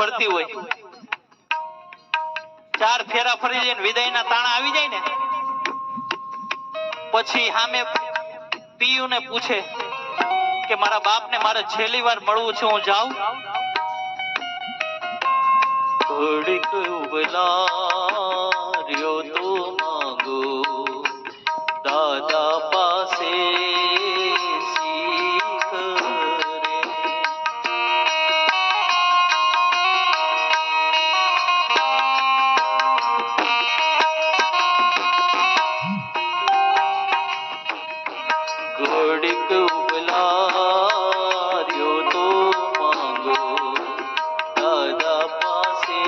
ફરતી હોય. ચાર ફેરા ફરી જાય વિદાયના તાણા આવી જાય ને, પછી સામે પિયુને પૂછે કે મારા બાપને મારે છેલ્લી વાર મળવું છે, હું જાઉં? ઘડીક ઉબલાર્યો ઉબલાર્યો તો માંગો દાદા પાસે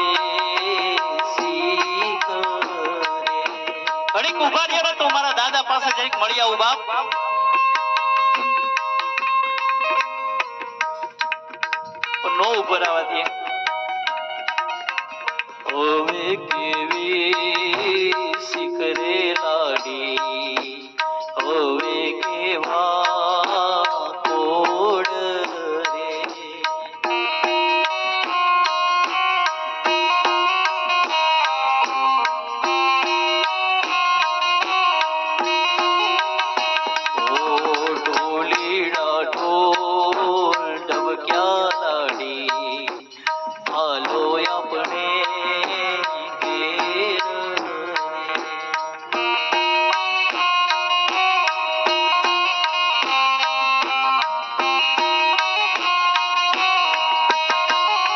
ઘડીક ઊભા રહ્યા તો મારા દાદા પાસે જરીક મળી આવું બાપ નો ઊભો રહેવા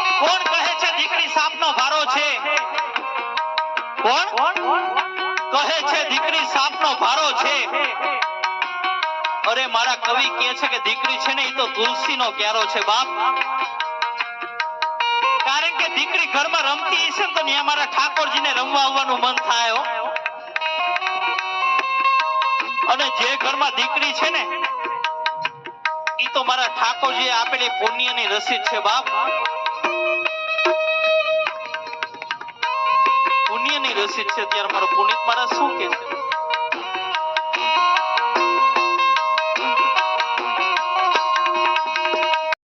કોણ કહે છે દીકરી સાપનો ભારો છે? અરે મારા કવિ કહે છે કે દીકરી છે ને એ તો તુલસીનો ક્યારો છે, બાપ. કારણ કે દીકરી ઘરમાં રમતી હશે તો ત્યાં મારા ઠાકોરજીને રમવા આવવાનું મન થાય અને જે ઘરમાં દીકરી છે ને એ તો મારા ઠાકોરજીએ આપેલી પુણ્યની રસીદ છે, બાપ. પુણ્યની રસીદ છે, ત્યારે મારો પુનિત મારા શું કહે